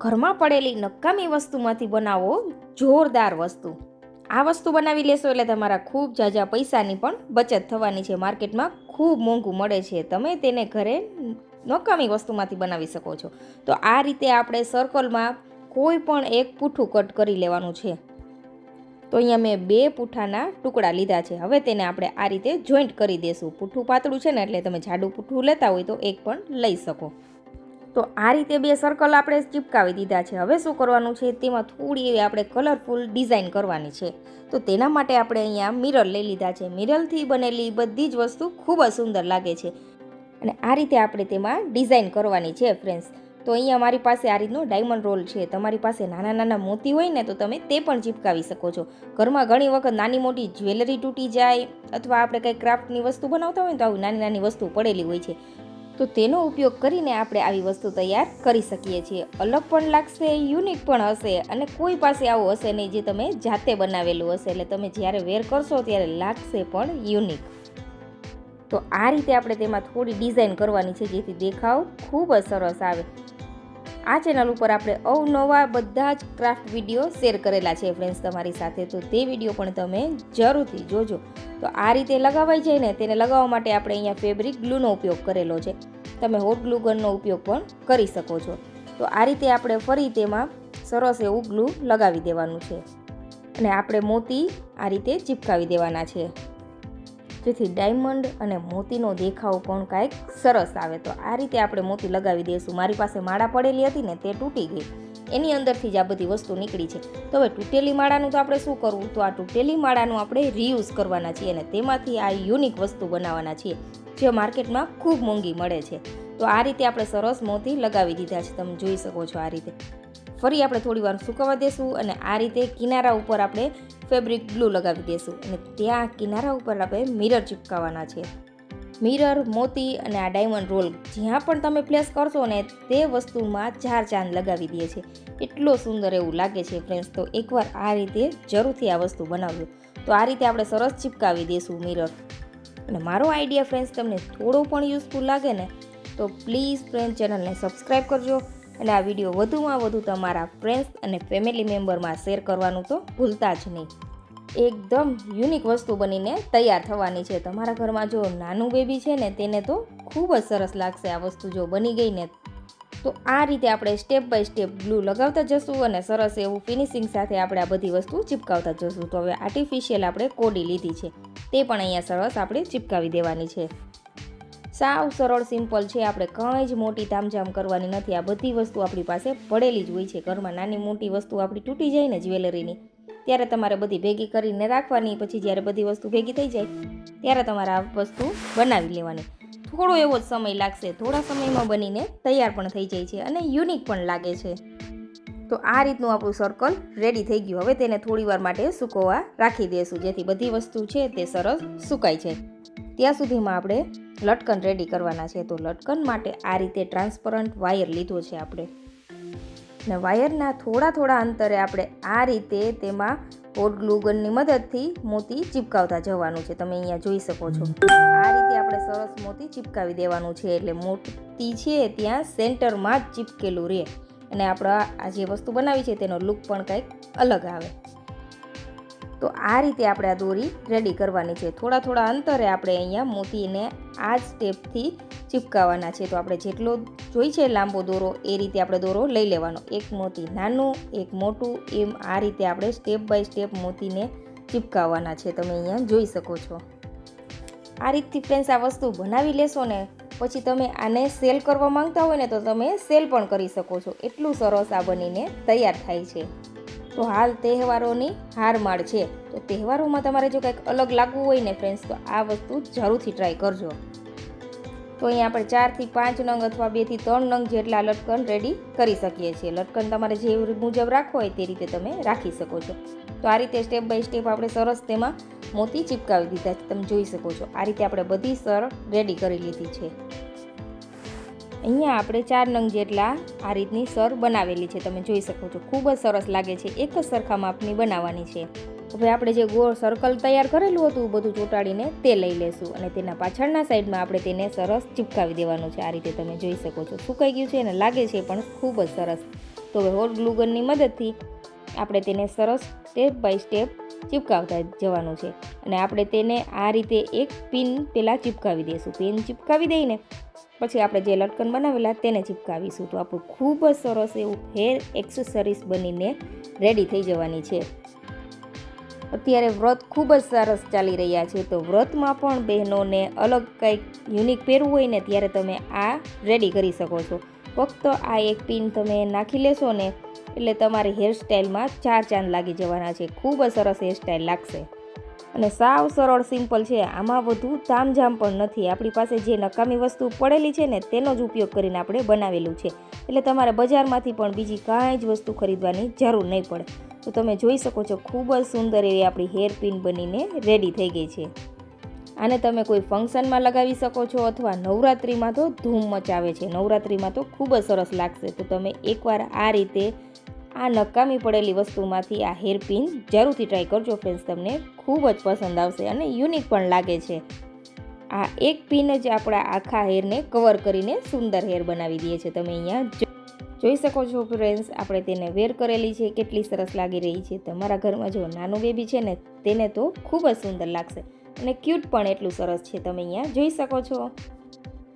ઘરમાં પડેલી નકામી વસ્તુમાંથી બનાવો જોરદાર વસ્તુ. આ વસ્તુ બનાવી લેશો એટલે તમારા ખૂબ ઝાઝા પૈસાની પણ બચત થવાની છે. માર્કેટમાં ખૂબ મોંઘું મળે છે. તમે તેને ઘરે નકામી વસ્તુમાંથી બનાવી શકો છો. તો આ રીતે આપણે સર્કલમાં કોઈ પણ એક પૂઠું કટ કરી લેવાનું છે. તો અહીંયા મેં બે પૂઠાના ટુકડા લીધા છે. હવે તેને આપણે આ રીતે જોઈન્ટ કરી દેશું. પૂઠું પાતળું છે ને એટલે તમે જાડું પૂઠું લેતા હોય તો એક પણ લઈ શકો. તો આ રીતે બે સર્કલ આપણે ચિપકાવી દીધા છે. હવે શું કરવાનું છે? તેમાં થોડી એવી આપણે કલરફુલ ડિઝાઇન કરવાની છે. તો તેના માટે આપણે અહીંયા મિરર લઈ લીધા છે. મિરરથી બનેલી બધી જ વસ્તુ ખૂબ જ સુંદર લાગે છે. અને આ રીતે આપણે તેમાં ડિઝાઇન કરવાની છે ફ્રેન્ડ્સ તો અહીંયા મારી પાસે આ રીતનો ડાયમંડ રોલ છે. તમારી પાસે નાના નાના મોતી હોય ને તો તમે તે પણ ચિપકાવી શકો છો. ઘરમાં ઘણી વખત નાની મોટી જ્વેલરી તૂટી જાય અથવા આપણે કંઈ ક્રાફ્ટની વસ્તુ બનાવતા હોય ને તો આવી નાની નાની વસ્તુ પડેલી હોય છે. તો તેનો ઉપયોગ કરીને આપણે આવી વસ્તુ તૈયાર કરી શકીએ છીએ. અલગ પણ લાગશે, યુનિક પણ હશે અને કોઈ પાસે આવું હશે નહીં જે તમે જાતે બનાવેલું હશે. એટલે તમે જ્યારે વેર કરશો ત્યારે લાગશે પણ યુનિક. તો આ રીતે આપણે તેમાં થોડી ડિઝાઇન કરવાની છે જેથી દેખાવ ખૂબ જ સરસ આવે. આ ચેનલ ઉપર આપણે અવનવા બધા જ ક્રાફ્ટ વીડિયો શેર કરેલા છે ફ્રેન્ડ્સ તમારી સાથે. તો તે વીડિયો પણ તમે જરૂરથી જોજો. તો આ રીતે લગાવાઈ જાય ને, તેને લગાવવા માટે આપણે અહીંયા ફેબ્રિક ગ્લુનો ઉપયોગ કરેલો છે. તમે હોટ ગ્લુ ગનનો ઉપયોગ પણ કરી શકો છો. તો આ રીતે આપણે ફરી તેમાં સરસ એવું ગ્લુ લગાવી દેવાનું છે. અને આપણે મોતી આ રીતે ચિપકાવી દેવાના છે. જેથી ડાયમંડ અને મોતીનો દેખાવ પણ કાંઈક સરસ આવે. તો આ રીતે આપણે મોતી લગાવી દઈશું. મારી પાસે માળા પડેલી હતી ને તે તૂટી ગઈ. એની અંદરથી જ આ બધી વસ્તુ નીકળી છે. તો હવે તૂટેલી માળાનું તો આપણે શું કરવું? તો આ તૂટેલી માળાનું આપણે રીયુઝ કરવાના છીએ અને તેમાંથી આ યુનિક વસ્તુ બનાવવાના છીએ, જે માર્કેટમાં ખૂબ મોંઘી મળે છે. તો આ રીતે આપણે સરસ મોતી લગાવી દીધા છે. તમે જોઈ શકો છો આ રીતે. ફરી આપણે થોડી વાર સુકવવા દેશું અને આ રીતે કિનારા ઉપર આપણે ફેબ્રિક ગ્લુ લગાવી દેશું અને ત્યાં કિનારા ઉપર આપણે મિરર ચિપકાવવાના છે. મિરર મોતી અને આ ડાયમંડ રોલ જ્યાં પણ તમે પ્લેસ કરશો ને તે વસ્તુમાં ચાર ચાંદ લગાવી દે છે. એટલો સુંદર એવું લાગે છે ફ્રેન્ડ્સ તો એકવાર આ રીતે જરૂરથી આ વસ્તુ બનાવજો. તો આ રીતે આપણે સરસ ચિપકાવી દઈશું મિરર અને મારો આઈડિયા ફ્રેન્ડ્સ તમને થોડો પણ યુઝફુલ લાગે ને, તો પ્લીઝ ફ્રેન્ડ ચેનલને સબસ્ક્રાઈબ કરજો. અને આ વીડિયો વધુમાં વધુ તમારા ફ્રેન્ડ્સ અને ફેમિલી મેમ્બરમાં શેર કરવાનું તો ભૂલતા જ નહીં. એકદમ યુનિક વસ્તુ બનીને તૈયાર થવાની છે. તમારા ઘરમાં જો નાનું બેબી છે ને, તેને તો ખૂબ જ સરસ લાગશે આ વસ્તુ જો બની ગઈ ને. તો આ રીતે આપણે સ્ટેપ બાય સ્ટેપ ગ્લુ લગાવતા જશું અને સરસ એવું ફિનિશિંગ સાથે આપણે આ બધી વસ્તુ ચિપકાવતા જશું. તો હવે આર્ટિફિશિયલ આપણે કોડી લીધી છે. તે પણ અહીંયા સરસ આપણે ચિપકાવી દેવાની છે. સાવ સરળ સિમ્પલ છે. આપણે કંઈ જ મોટી તામઝામ કરવાની નથી. આ બધી વસ્તુ આપણી પાસે પડેલી જ હોય છે. ઘરમાં નાની મોટી વસ્તુ આપણી તૂટી જાય ને જ્વેલરીની. ત્યારે તમારે બધી ભેગી કરીને રાખવાની. પછી જ્યારે બધી વસ્તુ ભેગી થઈ જાય, ત્યારે તમારે આ વસ્તુ બનાવી લેવાની. થોડો એવો જ સમય લાગશે. થોડા સમયમાં બનીને તૈયાર પણ થઈ જાય છે અને યુનિક પણ લાગે છે. તો આ રીતનું આપણું સર્કલ રેડી થઈ ગયું. હવે તેને થોડીવાર માટે સૂકવવા રાખી દઈશું જેથી બધી વસ્તુ છે તે સરસ સુકાય છે. ત્યાં સુધીમાં આપણે લટકન રેડી કરવાના છે. તો લટકન માટે આ રીતે ટ્રાન્સપરન્ટ વાયર લીધો છે આપણે. ને વાયરના થોડા થોડા અંતરે આપણે આ રીતે તેમાં હોટ ગ્લુગનની મદદથી મોતી ચિપકાવતા જવાનું છે. તમે અહીંયા જોઈ શકો છો. આ રીતે આપણે સરસ મોતી ચિપકાવી દેવાનું છે. એટલે મોતી છે ત્યાં સેન્ટરમાં જ ચિપકેલું રહે અને આપણે આ જે વસ્તુ બનાવી છે તેનો લુક પણ કંઈક અલગ આવે. તો આ રીતે આપણે આ દોરી રેડી કરવાની છે. થોડા થોડા અંતરે આપણે અહીંયા મોતીને આ જ સ્ટેપથી ચિપકાવવાના છે. તો આપણે જેટલો જોઈ છે લાંબો દોરો, એ રીતે આપણે દોરો લઈ લેવાનો. એક મોતી નાનું, એક મોટું, એમ આ રીતે આપણે સ્ટેપ બાય સ્ટેપ મોતીને ચિપકાવવાના છે. તમે અહીંયા જોઈ શકો છો. આ રીતથી ફ્રેન્ડ્સ આ વસ્તુ બનાવી લેશો ને, પછી તમે આને સેલ કરવા માંગતા હોય ને, તો તમે સેલ પણ કરી શકો છો. એટલું સરસ આ બનીને તૈયાર થાય છે. તો હાલ તહેવારોની હારમાળ છે. તો તહેવારોમાં તમારે જો કંઈક અલગ લાગવું હોય ને ફ્રેન્ડ્સ તો આ વસ્તુ જરૂરથી ટ્રાય કરજો. તો અહીંયા આપણે ચારથી પાંચ નંગ અથવા બેથી ત્રણ નંગ જેટલા લટકન રેડી કરી શકીએ છીએ. લટકન તમારે જે મુજબ રાખવો હોય તે રીતે તમે રાખી શકો છો. તો આ રીતે સ્ટેપ બાય સ્ટેપ આપણે સરસ તેમાં મોતી ચિપકાવી દીધા છે. તમે જોઈ શકો છો. આ રીતે આપણે બધી સર રેડી કરી લીધી છે. અહીંયા આપણે ચાર નંગ જેટલા આ રીતની સર બનાવેલી છે. તમે જોઈ શકો છો. ખૂબ જ સરસ લાગે છે. એક જ સરખા માપની બનાવવાની છે. હવે આપણે જે ગોળ સર્કલ તૈયાર કરેલું હતું બધું ચોંટાડીને તે લઈ લેશું અને તેના પાછળના સાઈડમાં આપણે તેને સરસ ચિપકાવી દેવાનું છે. આ રીતે તમે જોઈ શકો છો. સુકાઈ ગયું છે અને લાગે છે પણ ખૂબ જ સરસ. તો હવે હોટ ગ્લુગનની મદદથી આપણે તેને સરસ સ્ટેપ બાય સ્ટેપ ચીપકાવતા જવાનું છે. અને આપણે તેને આ રીતે એક પિન પહેલાં ચીપકાવી દઈશું પિન ચીપકાવી દઈને પછી આપણે જે લટકન બનાવેલા તેને ચીપકાવીશું. તો આપણું ખૂબ જ સરસ એવું હેર એક્સેસરીઝ બનીને રેડી થઈ જવાની છે. અત્યારે વ્રત ખૂબ જ સરસ ચાલી રહ્યા છે. તો વ્રતમાં પણ બહેનોને અલગ કંઈક યુનિક પહેરવું હોય ને ત્યારે તમે આ રેડી કરી શકો છો. ફક્ત આ એક પિન તમે નાખી લેશો ને, એટલે તમારી હેરસ્ટાઇલમાં ચાર ચાંદ લાગી જવાના છે. ખૂબ જ સરસ હેરસ્ટાઇલ લાગશે. અને સાવ સરળ સિમ્પલ છે. આમાં વધુ તામઝામ પણ નથી. આપણી પાસે જે નકામી વસ્તુ પડેલી છે ને, તેનો જ ઉપયોગ કરીને આપણે બનાવેલું છે. એટલે તમારે બજારમાંથી પણ બીજી કાંઈ જ વસ્તુ ખરીદવાની જરૂર નહીં પડે. તો તમે જોઈ શકો છો, ખૂબ જ સુંદર એવી આપણી હેર પિન બનીને રેડી થઈ ગઈ છે. આને તમે કોઈ ફંક્શનમાં લગાવી શકો છો અથવા નવરાત્રિમાં તો ધૂમ મચાવે છે. નવરાત્રિમાં તો ખૂબ જ સરસ લાગશે. તો તમે એકવાર આ રીતે આ નકામી પડેલી વસ્તુમાંથી આ હેર પિન જરૂરથી ટ્રાય કરજો ફ્રેન્ડ્સ તમને ખૂબ જ પસંદ આવશે અને યુનિક પણ લાગે છે. આ એક પિન જ આપણા આખા હેરને કવર કરીને સુંદર હેર બનાવી દે છે. તમે અહીંયા જોઈ શકો છો ફ્રેન્ડ્સ આપણે તેને વેર કરેલી છે, કેટલી સરસ લાગી રહી છે. તમારા ઘરમાં જો નાનું બેબી છે ને, તેને તો ખૂબ જ સુંદર લાગશે અને ક્યુટ પણ એટલું સરસ છે, તમે અહીંયા જોઈ શકો છો.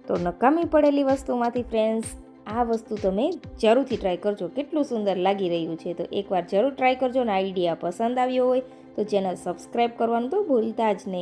તો નકામી પડેલી વસ્તુમાંથી ફ્રેન્ડ્સ આ વસ્તુ તમે જરૂરથી ટ્રાય કરજો, કેટલું સુંદર લાગી રહ્યું છે. તો એકવાર જરૂર ટ્રાય કરજો ને આઈડિયા પસંદ આવ્યો હોય તો ચેનલ સબસ્ક્રાઈબ કરવાનું તો ભૂલતા જ નહીં.